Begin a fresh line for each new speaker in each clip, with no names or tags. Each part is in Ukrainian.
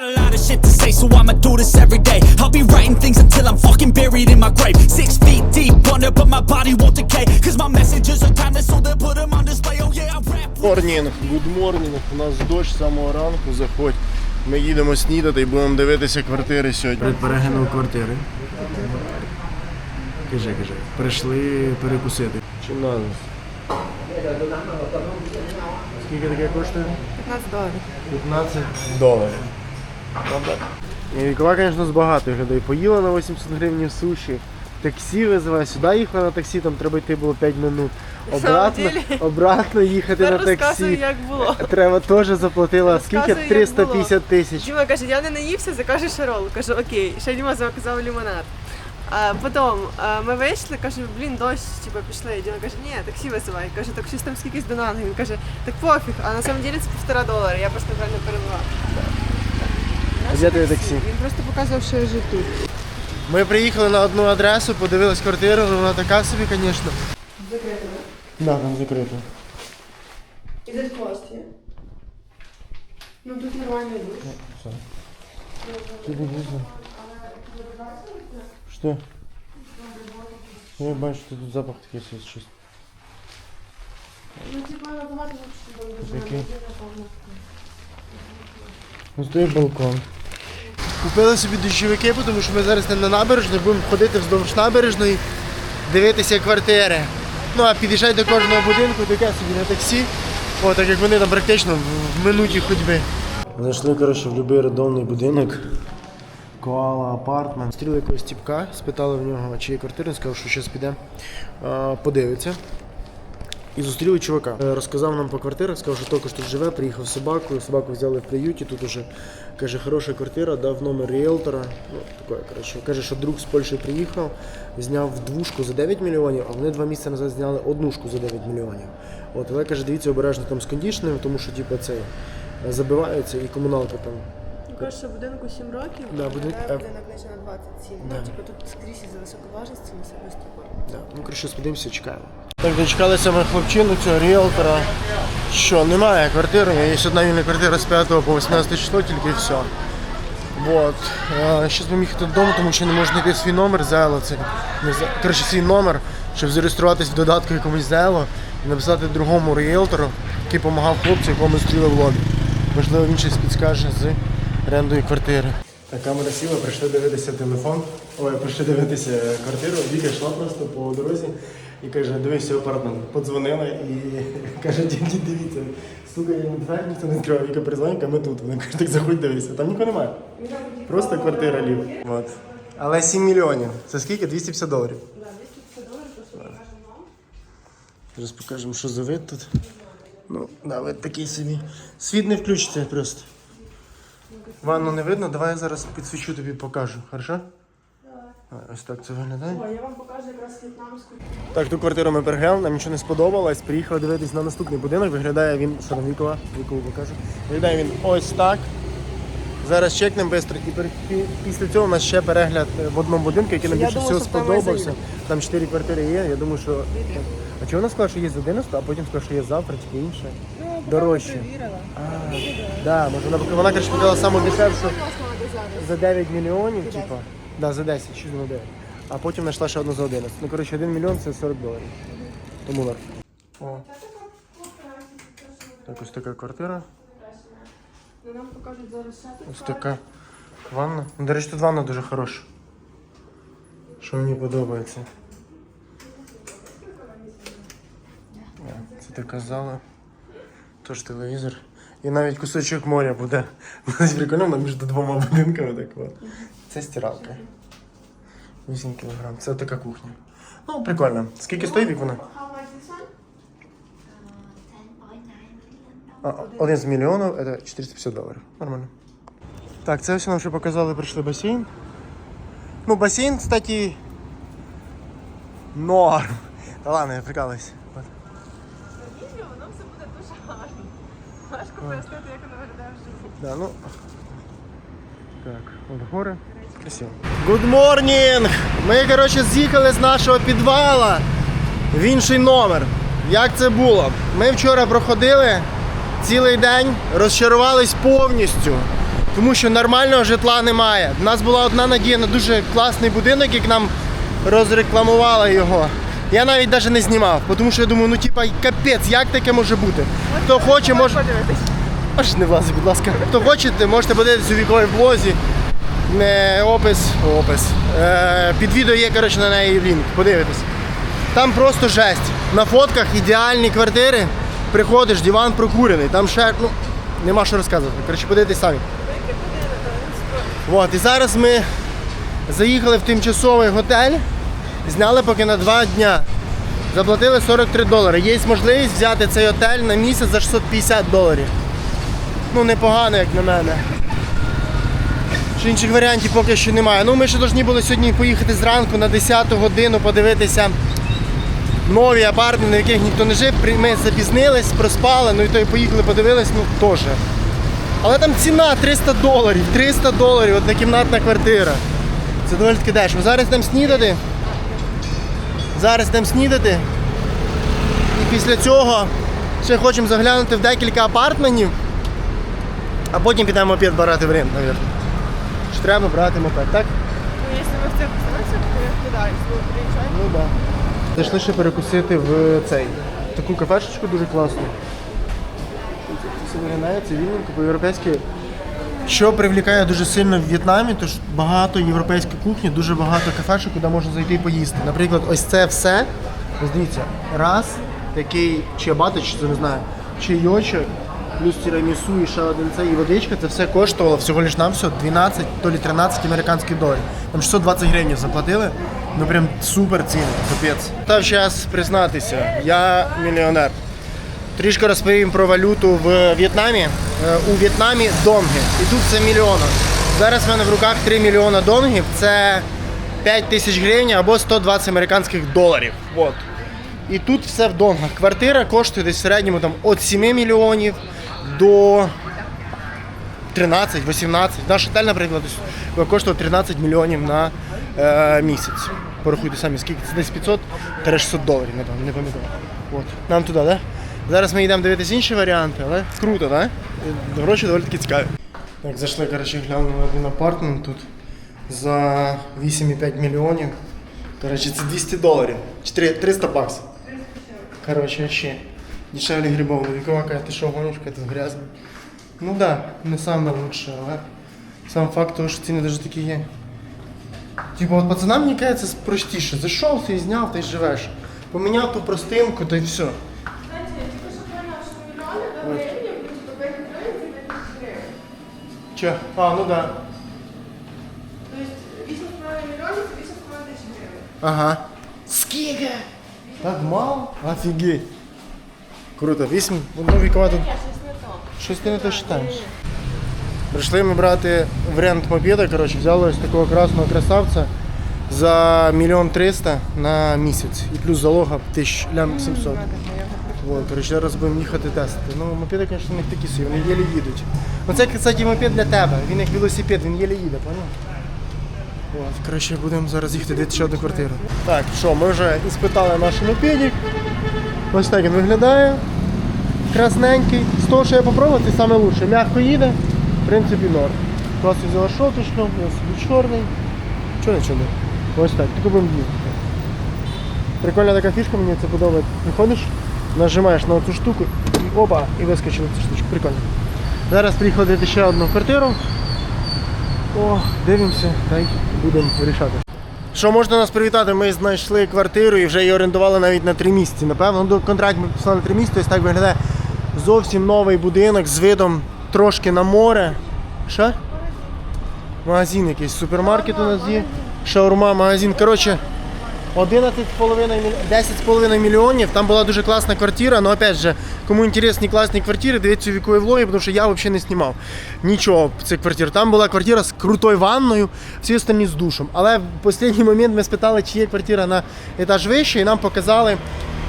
got a lot of shit to say, so I'ma do this every day. I'll be writing things until I'm fucking buried in my grave. Six feet deep under, but my body won't decay. Cause my messages are timeless, so they'll put them on display. Oh yeah, I rap.
Морнінг, гуд морнінг. У нас дощ з самого ранку, заходь. Ми їдемо снідати і будемо дивитися квартири сьогодні. Перед квартири. Кажи, кажи. Прийшли перекусити. Чим надо? Скільки таке коштує?
15 доларів.
15 доларів. Вікова, звісно, з багатих людей. Поїла на 80 гривень суші. Таксі визиває, сюди їхала на таксі, там треба йти було 5 минут. Обратно, обратно їхати на
Тепер розказую,
таксі.
як було.
Треба теж заплатила скільки?
Розказую, як
350 тисяч.
Діма каже, я не наївся, закажи шарол. Кажу, окей. Ще Діма заказав лимонад. А потім а, ми вийшли, кажу, блін, дощ, типу, пішли. Діма каже, ні, таксі визивай. Каже, так щось там скількись донанги. Він каже, так пофіг, а на самом деле це півтора долара, я просто неправильно перевела.
А де твоє таксі?
Він просто показував, що я живу тут.
Ми приїхали на одну адресу, подивились квартиру, ну, вона така собі, звісно.
Закрито.
Да, там закрито.
І за хвост є. Ну тут нормальний душ.
Що? Я бачу, що тут запах такий щось.
Ну типа набагато лучше.
Який? Ось той балкон. Купили собі дощовики, тому що ми зараз не на набережні, будемо ходити вздовж набережної, дивитися квартири. Ну а під'їжджати до кожного будинку, таке собі на таксі. О, так як вони там практично в- минуті ходьби. Зайшли, коротше, в будь-який родовний будинок. Коала апартмент. Стріли якогось тіпка, спитали в нього, чи є квартира, він сказав, що зараз піде. Подивиться. І зустріли чувака. Е, Розказав нам по квартирах, сказав, що також тут живе, приїхав з собакою, собаку взяли в приюті, тут уже каже, хороша квартира, дав номер ріелтора. Ну, таке, коротше. Каже, що друг з Польщі приїхав, зняв двушку за 9 мільйонів, а вони два місяці назад зняли однушку за 9 мільйонів. От, але каже, дивіться обережно там з кондішнером, тому що типу, це е, забиваються і комуналка там.
Каже, що будинку 7 років,
Да, будин- е,
будинок наче на 27.
Да.
Ну, типу, тут скрізь із-за високоважності особисто.
Да. Ну, коротше, сподивимося, чекаємо. Так, дочекалися ми хлопчину, цього ріелтора. Що, немає квартири, є одна вільна квартира з 5 по 18 число, тільки все. Вот. Зараз будемо їхати додому, тому що не можна знайти свій номер Зело. Це Зе- свій номер, щоб зареєструватись в додатку якомусь Зело і написати другому ріелтору, який допомагав хлопцю, якому ми зустріли в лобі. Можливо, він щось підскаже з орендою квартири. Так, камера сіла, прийшли дивитися телефон. Ой, прийшли дивитися квартиру. Віка йшла просто по дорозі і каже, дивися апартмент. Подзвонила і каже, дід, дивіться, стукає йому двері, ніхто не відкриває. Віка перезвонить, ми тут. Вона каже, так заходь дивися. Там нікого немає. Просто квартира лів. От. Але 7 мільйонів. Це скільки? 250 доларів. Зараз покажемо, що за вид тут. Ну, да, вид такий собі. Світ не включиться просто. Ванну не видно, давай я зараз підсвічу тобі покажу, хорошо? Ось так це виглядає.
Я вам покажу якраз в'єтнамську.
Так, ту квартиру ми переглянули, нам нічого не сподобалось. Приїхали дивитись на наступний будинок. Виглядає він, що там вікова, вікову покажу. Виглядає він ось так. Зараз чекнемо швидко. І після цього у нас ще перегляд е, в одному будинку, який нам більше всього сподобався. Там чотири квартири є. Я думаю, що. А чого вона сказала, що є з 11, а потім сказала, що є завтра, тільки інше. Дорожче.
Перевірила.
А, да, може вона, вона каже, показала саму дешевшу за 9 мільйонів, типа. Да, за 10, щось на 9. А потім знайшла ще одну за 11. Ну, коротше, 1 мільйон це 40 доларів. Тому норм. О. Так, ось така квартира.
Ну, нам покажуть зараз ще тут.
Ось така ванна. Ну, До речі, тут ванна дуже хороша. Що мені подобається. О, Це така зала. Тож телевізор. І навіть кусочок моря буде. Навіть прикольно, вона між двома будинками так от. Це стиралка. 8 кг. Це така кухня. Ну, прикольно. Скільки стоїть вік вона? А, один з мільйонів це 450 доларів. Нормально. Так, це все нам ще показали, прийшли басейн. Ну, басейн, кстати, норм. Та ладно, я прикалуюсь. От.
Відео, воно все буде дуже гарно. Важко пояснити, як воно виглядає вживу.
Да, ну. Так, от гори. Good morning! Ми, коротше, з'їхали з нашого підвала в інший номер. Як це було? Ми вчора проходили цілий день, розчарувались повністю. Тому що нормального житла немає. У нас була одна надія на дуже класний будинок, як нам розрекламували його. Я навіть навіть не знімав, тому що я думаю, ну типа капець, як таке може бути? Хто хоче, може.
Подивитись.
Аж не влазить, будь ласка. Хто хочете, можете подивитися у віковій блозі. Не опис, опис. Е, під відео є, коротше, на неї лінк. Подивитесь. Там просто жесть. На фотках ідеальні квартири. Приходиш, диван прокурений. Там ще, ну, нема що розказувати. Коротше, подивитесь самі. От, і зараз ми заїхали в тимчасовий готель, зняли поки на два дня. Заплатили 43 долари. Є можливість взяти цей готель на місяць за 650 доларів. Ну, непогано, як на мене. Що інших варіантів поки що немає. Ну, ми ще повинні були сьогодні поїхати зранку на 10 годину подивитися нові апартменти, в яких ніхто не жив. Ми запізнились, проспали, ну і то і поїхали, подивились, ну теж. Але там ціна 300 доларів, 300 доларів, однокімнатна квартира. Це доволі таки дешево. Зараз йдемо снідати. Зараз йдемо снідати. І після цього ще хочемо заглянути в декілька апартментів, а потім підемо мопед брати в Рим, мабуть. Чи треба брати мопед, так?
Ну, якщо ми в це постанемося, то я кидаюсь. Ну, приїжджаємо.
Ну так. Да. Зайшли ще перекусити в цей. Таку кафешечку дуже класну. Це виглядає цивільненько, по-європейськи. Що привлікає дуже сильно в В'єтнамі, то ж багато європейської кухні, дуже багато кафешок, куди можна зайти і поїсти. Наприклад, ось це все. Ось дивіться, раз, такий чи це не знаю, чи чайочок, плюс тірамісу і ще і водичка, це все коштувало всього лиш нам все 12, то лі 13 американських доларів. Там 620 гривень заплатили. Ну прям супер ціни, капець. Та час признатися, я мільйонер. Трішки розповім про валюту в В'єтнамі. Е, У В'єтнамі донги. І тут це мільйона. Зараз в мене в руках 3 мільйона донгів. Це 5 тисяч гривень або 120 американських доларів. От. І тут все в донгах. Квартира коштує десь в середньому там, від 7 мільйонів до 13-18. Наш отель, наприклад, коштував 13 мільйонів на е, місяць. Порахуйте самі, скільки це десь 500-600 доларів, напевно, не пам'ятаю. От. Нам туди, так? Да? Зараз ми йдемо дивитися інші варіанти, але круто, так? Да? Гроші доволі таки цікаві. Так, зайшли, коротше, глянули один апартмент тут за 8,5 мільйонів. Коротше, це 200 доларів. Чи 300 баксів. Коротше, ще. Дешевле грибов. Вікова каже, ти що гониш, ти грязний. Ну так, да, не саме лучше, але сам факт того, що ціни навіть такі є. Типу, от пацанам мені кажеться простіше. Зайшов, ти зняв, ти живеш. Поміняв ту простинку, та й все.
Знаєте, я тільки що поняла, що мільйони до гривень, 5 гривень це 5 гривень.
Че? А, ну да.
Тобто 8,5 мільйонів це 8,5 тисяч гривень.
Ага. Скільки? Так мало? Офігеть. Круто. Вісім. Ну, вікова тут.
Щось.
Ти не то читаєш. Прийшли ми брати в рент мопеда, коротше, взяли ось такого красного красавця за мільйон триста на місяць. І плюс залога тисяч лям 700. Вот, коротше, зараз будемо їхати тестити. Ну, мопеди, звісно, не такі собі, вони єлі їдуть. Ну це, кстати, мопед для тебе. Він як велосипед, він єлі їде, поняв? От, коротше, будемо зараз їхати дивитися ще одну квартиру. Так, що, ми вже іспитали наш мопедик. Ось так він виглядає. Красненький. З того, що я попробував, це саме лучше. Мягко їде, в принципі, норм. Класно взяла шоточку, ось собі чорний. Чого нічого не? Ось так, тільки будемо їхати. Прикольна така фішка, мені це подобається. Виходиш, нажимаєш на цю штуку і опа, і вискочила ця штучка. Прикольно. Зараз приїхали дивити ще одну квартиру. О, дивимося та й будемо вирішати. Що можна нас привітати? Ми знайшли квартиру і вже її орендували навіть на три місяці. Напевно, контракт ми підписали на три місяці, ось так виглядає зовсім новий будинок з видом трошки на море. Що? Магазин якийсь, супермаркет у нас є. Шаурма, магазин. Коротше, 11,5 міль... 10,5 мільйонів. Там була дуже класна квартира, але опять же, кому інтересні класні квартири, дивіться вікові влоги, тому що я взагалі не знімав нічого цих квартир. Там була квартира з крутою ванною, всі останні з душем. Але в останній момент ми спитали, чи є квартира на етаж вище, і нам показали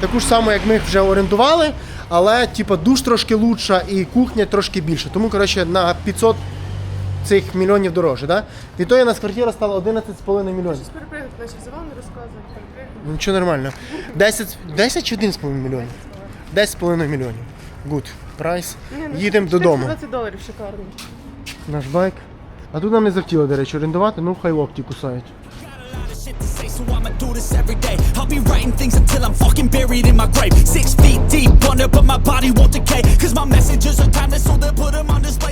таку ж саму, як ми їх вже орендували, але типу, душ трошки лучша і кухня трошки більше. Тому коротше, на 500 цих мільйонів дорожче. Да? Відтоді у нас квартира стала 11,5 мільйонів.
Перепригнути, наче за вами розказувати. перепригнути.
Ну, Нічого нормально. 10, 10 чи 11,5 мільйонів? 10,5 мільйонів. Good. Прайс.
Ну,
Їдемо
420
додому.
доларів шикарно.
Наш байк. А тут нам не захотіло, до речі, орендувати, ну хай локті кусають.
Do this every day. I'll be writing things until I'm fucking buried in my grave. Six feet deep under, but my body won't decay. Cause my messages are timeless, so they'll put them on display.